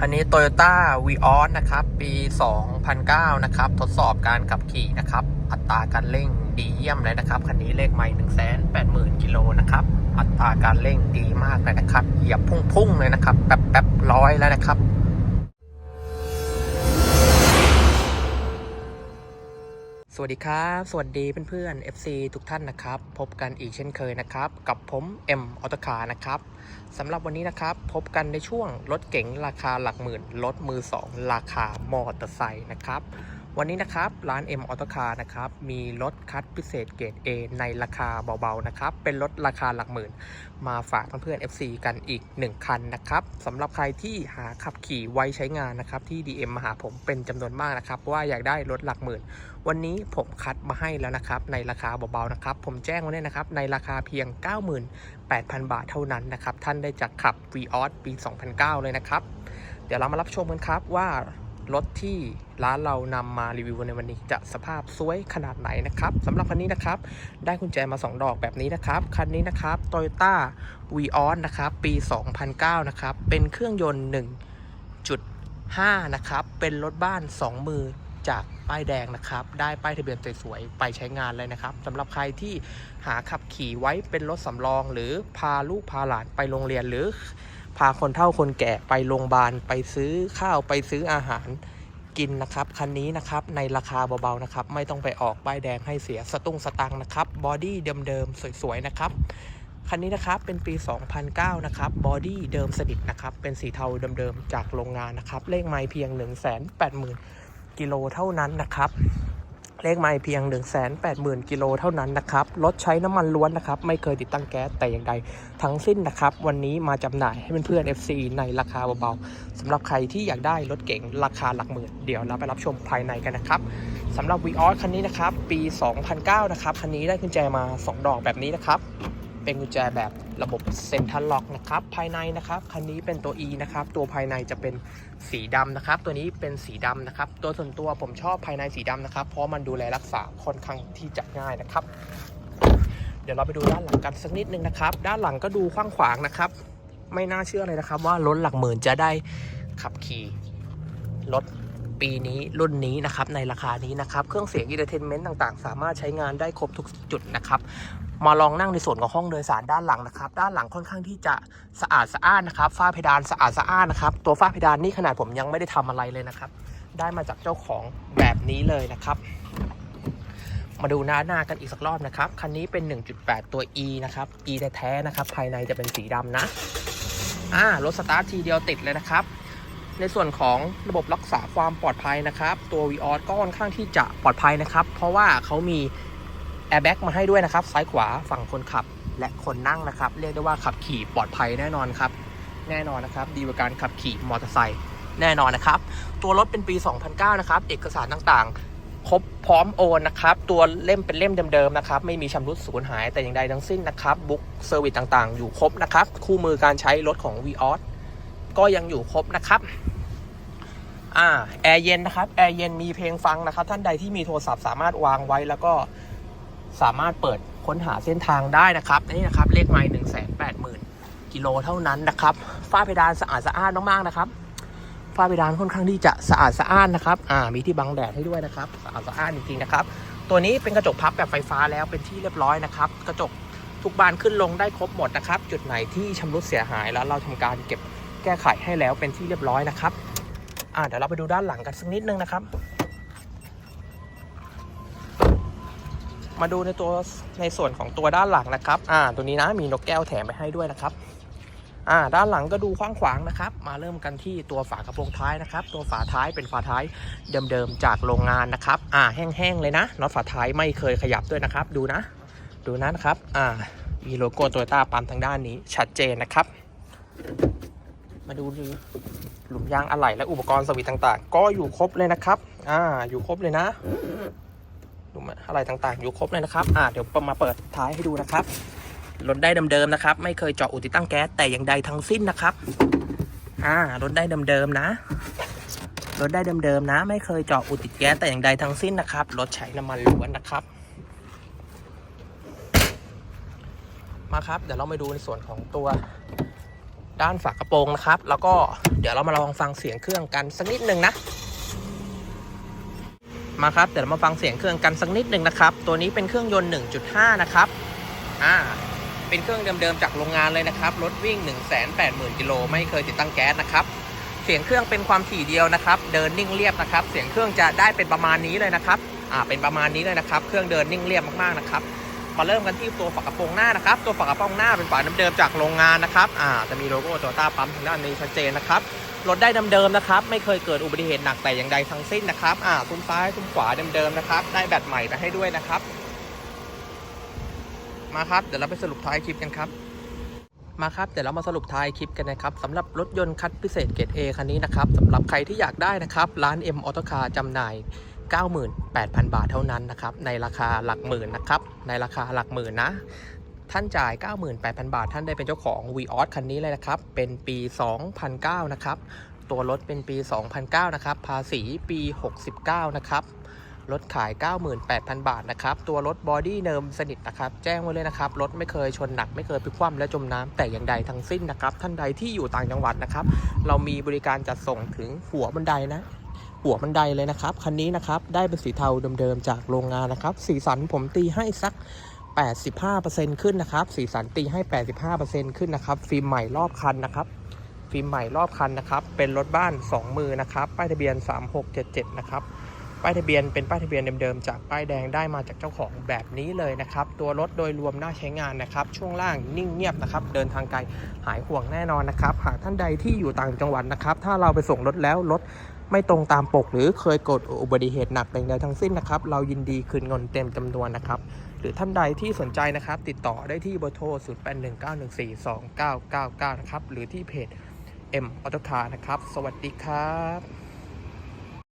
คันนี้ Toyota v ีออนะครับ ปี 2009 นะครับ ทดสอบการขับขี่นะครับ อัตราการเร่งดีเยี่ยมเลยนะครับ คันนี้เลขใหม่ 180,000 กิโลนะครับ อัตราการเร่งดีมากเลยนะครับ เหยียบพุ่งๆเลยนะครับ แป๊บๆร้อยแล้วนะครับ สวัสดีครับ สวัสดีเพื่อนๆ FC ทุกท่านนะครับ พบกันอีกเช่นเคยนะครับ กับผม M ออโตคานะครับสำหรับวันนี้นะครับ พบกันในช่วงรถเก๋งราคาหลักหมื่นรถมือ 2 ราคามอเตอร์ไซค์นะครับ วันนี้นะครับร้าน M ออโตคานะครับมีรถคัดพิเศษเกรด A ในราคาเบาๆนะครับเป็นรถราคาหลักหมื่น มาฝากเพื่อนๆ FC กันอีก 1 คันนะครับสำหรับใครที่หาขับขี่ไว้ใช้งานนะครับที่ DM มาหาผมเป็นจำนวนมากนะครับว่าอยากได้รถหลักหมื่น วันนี้ผมคัดมาให้แล้วนะครับในราคาเบาๆนะครับผมแจ้งไว้เลยนะครับในราคาเพียง 98,000 บาทเท่านั้นนะครับท่านได้จากขับ v ีออสปี 2009 เลยนะครับเดี๋ยวเรามารับชมกันครับว่า รถที่ร้านเรานำมารีวิวในวันนี้จะสภาพสวยขนาดไหนนะครับสำหรับคันนี้นะครับ ได้กุญแจมา 2 ดอกแบบนี้นะครับ คันนี้นะครับ Toyota v ีออสนะครับ ปี 2009 นะครับ เป็นเครื่องยนต์ 1.5 นะครับ เป็นรถบ้าน 2 มือจากป้ายแดงนะครับ ได้ป้ายทะเบียนสวยๆ ไปใช้งานเลยนะครับสำหรับใครที่หาขับขี่ไว้เป็นรถสำรอง หรือพาลูกพาหลานไปโรงเรียนหรือ พาคนเฒ่าคนแก่ไปโรงพยาบาลไปซื้อข้าวไปซื้ออาหารกินนะครับคันนี้นะครับในราคาเบาๆนะครับ ไม่ต้องไปออกป้ายแดงให้เสียสตุ้งสตังนะครับบอดี้เดิมๆสวยๆนะครับคันนี้นะครับเป็นปี 2009 นะครับบอดี้เดิมสนิทนะครับเป็นสีเทาเดิมๆจากโรงงานนะครับเลขไมล์เพียง 180,000กิโลเท่านั้นนะครับ เลขไม่เพียง 180,000 กิโลเท่านั้นนะครับ รถใช้น้ำมันล้วนนะครับ ไม่เคยติดตั้งแก๊สแต่อย่างใด ทั้งสิ้นนะครับ วันนี้มาจำหน่ายให้เพื่อนๆ FC ในราคาเบาๆสำหรับใครที่อยากได้รถเก๋งราคาหลักหมื่น เดี๋ยวเราไปรับชมภายในกันนะครับสำหรับ v ีออสคันนี้นะครับ ปี 2009 นะครับ คันนี้ได้กุญแจมา 2 ดอกแบบนี้นะครับ เป็นกุญแจแบบระบบเซ็นทรัลล็อกนะครับ ภายในนะครับ คันนี้เป็นตัว E นะครับ ตัวภายในจะเป็นสีดำนะครับ ตัวนี้เป็นสีดำนะครับ ตัวส่วนตัวผมชอบภายในสีดำนะครับ เพราะมันดูแลรักษาค่อนข้างที่จะง่ายนะครับ เดี๋ยวเราไปดูด้านหลังกันสักนิดนึงนะครับ ด้านหลังก็ดูกว้างขวางนะครับ ไม่น่าเชื่อเลยนะครับ ว่ารถหลักหมื่นจะได้ขับขี่รถปีนี้รุ่นนี้นะครับในราคานี้นะครับ เครื่องเสียงอินเตอร์เทนเมนต์ต่างๆ สามารถใช้งานได้ครบทุกจุดนะครับ มาลองนั่งในส่วนของห้องโดยสารด้านหลังนะครับ ด้านหลังค่อนข้างที่จะสะอาดสะอ้านนะครับ ฝ้าเพดานสะอาดสะอ้านนะครับ ตัวฝ้าเพดานนี่ขนาดผมยังไม่ได้ทำอะไรเลยนะครับ ได้มาจากเจ้าของแบบนี้เลยนะครับ มาดูหน้าหน้ากันอีกสักรอบนะครับ คันนี้เป็น 1.8 ตัว E นะครับ E แท้ๆนะครับ ภายในจะเป็นสีดำนะ อ่ารถสตาร์ททีเดียวติดเลยนะครับ ในส่วนของระบบรักษาความปลอดภัยนะครับ ตัว v ีออก็ค่อนข้างที่จะปลอดภัยนะครับ เพราะว่าเขามี แอร์แบ็กมาให้ด้วยนะครับ ซ้ายขวาฝั่งคนขับและคนนั่งนะครับ เรียกได้ว่าขับขี่ปลอดภัยแน่นอนครับ แน่นอนนะครับ ดีกว่าการขับขี่มอเตอร์ไซค์แน่นอนนะครับ ตัวรถเป็นปี 2009 นะครับ เอกสารต่างๆ ครบพร้อมโอนนะครับ ตัวเล่มเป็นเล่มเดิมๆนะครับ ไม่มีชำรุดสูญหายแต่อย่างใดทั้งสิ้นนะครับ บุ๊กเซอร์วิสต่างๆ อยู่ครบนะครับ คู่มือการใช้รถของ v ีออสก็ยังอยู่ครบนะครับอ่าแอร์เย็นนะครับ แอร์เย็นมีเพลงฟังนะครับ ท่านใดที่มีโทรศัพท์สามารถวางไว้แล้วก็ สามารถเปิดค้นหาเส้นทางได้นะครับนี่นะครับเลขไมล์หนึ่งแสนแปดหมื่นกิโลเท่านั้นนะครับฝ้าเพดานสะอาดสะอ้านมากๆนะครับฝ้าเพดานค่อนข้างที่จะสะอาดสะอ้านนะครับอ่ามีที่บังแดดให้ด้วยนะครับสะอาดสะอ้านจริงๆนะครับตัวนี้เป็นกระจกพับแบบไฟฟ้าแล้วเป็นที่เรียบร้อยนะครับ กระจกทุกบานขึ้นลงได้ครบหมดนะครับ จุดไหนที่ชำรุดเสียหายแล้วเราทำการเก็บแก้ไขให้แล้วเป็นที่เรียบร้อยนะครับอ่าเดี๋ยวเราไปดูด้านหลังกันสักนิดนึงนะครับ มาดูในตัวในส่วนของตัวด้านหลังนะครับ อ่า ตัวนี้นะมีนกแก้วแถมไปให้ด้วยนะครับ อ่า ด้านหลังก็ดูกว้างขวางนะครับ มาเริ่มกันที่ตัวฝากระโปรงท้ายนะครับ ตัวฝาท้ายเป็นฝาท้ายเดิมๆจากโรงงานนะครับ อ่า แห้งๆเลยนะน็อตฝาท้ายไม่เคยขยับด้วยนะครับ ดูนะ ดูนะนครับ อ่า มีโลโก้โตโยต้าปั๊มทางด้านนี้ชัดเจนนะครับ มาดูหลุมยางอะไหล่และอุปกรณ์สวิตต่างๆ ก็อยู่ครบเลยนะครับ อ่า อยู่ครบเลยนะ ดูมาอะไรต่างๆ อยู่ครบเลยนะครับ อ่าเดี๋ยวมาเปิดท้ายให้ดูนะครับรถได้เดิมๆนะครับ ไม่เคยเจาะอุติดตั้งแก๊สแต่อย่างใดทั้งสิ้นนะครับ อ่ารถได้เดิมๆนะรถได้เดิมๆนะ ไม่เคยเจาะอุดติดแก๊สแต่อย่างใดทั้งสิ้นนะครับรถใช้น้ำมันล้วนนะครับ มาครับ เดี๋ยวเรามาดูในส่วนของตัวด้านฝากระโปรงนะครับ แล้วก็เดี๋ยวเรามาลองฟังเสียงเครื่องกันสักนิดหนึ่งนะ มาครับเดี๋ยวเรามาฟังเสียงเครื่องกันสักนิดหนึ่งนะครับ ตัวนี้เป็นเครื่องยนต์ 1.5 นะครับอ่าเป็นเครื่องเดิมๆจากโรงงานเลยนะครับ รถวิ่ง 180,000กิโลไม่เคยติดตั้งแก๊สนะครับ เสียงเครื่องเป็นความถี่เดียวนะครับ เดินนิ่งเรียบนะครับ เสียงเครื่องจะได้เป็นประมาณนี้เลยนะครับ อ่า เป็นประมาณนี้เลยนะครับ เครื่องเดินนิ่งเรียบมากๆนะครับ มาเริ่มกันที่ตัวฝากระโปรงหน้านะครับ ตัวฝากระโปรงหน้าเป็นฝาเดิมๆจากโรงงานนะครับอ่าจะมีโลโก้โตโยต้าปั๊มทางด้านนี้ชัดเจนนะครับรถได้เดิมๆนะครับ ไม่เคยเกิดอุบัติเหตุหนักแต่อย่างใดทั้งสิ้นนะครับอ่าซุ้มซ้ายซุ้มขวาเดิมๆนะครับ ได้แบตใหม่ไปให้ด้วยนะครับ มาครับ เดี๋ยวเราไปสรุปท้ายคลิปกันครับมาครับเดี๋ยวเรามาสรุปท้ายคลิปกันนะครับสำหรับรถยนต์คัดพิเศษเกรด A คันนี้นะครับสำหรับใครที่อยากได้นะครับ ร้าน M Auto Car จำหน่าย 98,000 บาทเท่านั้นนะครับ ในราคาหลักหมื่นนะครับ ในราคาหลักหมื่นนะ ท่านจ่าย 98,000 บาท ท่านได้เป็นเจ้าของ v ีออสคันนี้เลยนะครับ เป็นปี 2009 นะครับ ตัวรถเป็นปี 2009 นะครับ ภาษีปี 69 นะครับ รถขาย 98,000 บาทนะครับ ตัวรถบอดี้เนิมสนิทนะครับ แจ้งไว้เลยนะครับ รถไม่เคยชนหนัก ไม่เคยพลิกคว่ำและจมน้ำแต่อย่างใดทั้งสิ้นนะครับ ท่านใดที่อยู่ต่างจังหวัดนะครับ เรามีบริการจัดส่งถึงหัวบันไดนะ หัวบันไดเลยนะครับ คันนี้นะครับ ได้เป็นสีเทาเดิมๆจากโรงงานนะครับ สีสันผมตีให้สัก 85%ขึ้นนะครับ สีสันตีให้ 85%ขึ้นนะครับ ฟิล์มใหม่รอบคันนะครับ ฟิล์มใหม่รอบคันนะครับ เป็นรถบ้าน 2 มือนะครับ ป้ายทะเบียน 3677 นะครับ ป้ายทะเบียนเป็นป้ายทะเบียนเดิมๆจากป้ายแดงได้มาจากเจ้าของแบบนี้เลยนะครับ ตัวรถโดยรวมน่าใช้งานนะครับ ช่วงล่างนิ่งเงียบนะครับ เดินทางไกลหายห่วงแน่นอนนะครับ หากท่านใดที่อยู่ต่างจังหวัดนะครับ ถ้าเราไปส่งรถแล้วรถ ไม่ตรงตามปก หรือเคยเกิดอุบัติเหตุหนักใดๆทั้งสิ้นนะครับ เรายินดีคืนเงินเต็มจำนวนนะครับ หรือท่านใดที่สนใจนะครับ ติดต่อได้ที่เบอร์โทร 0819142999 นะครับ หรือที่เพจ M ออโตคาร์นะครับ สวัสดีครับ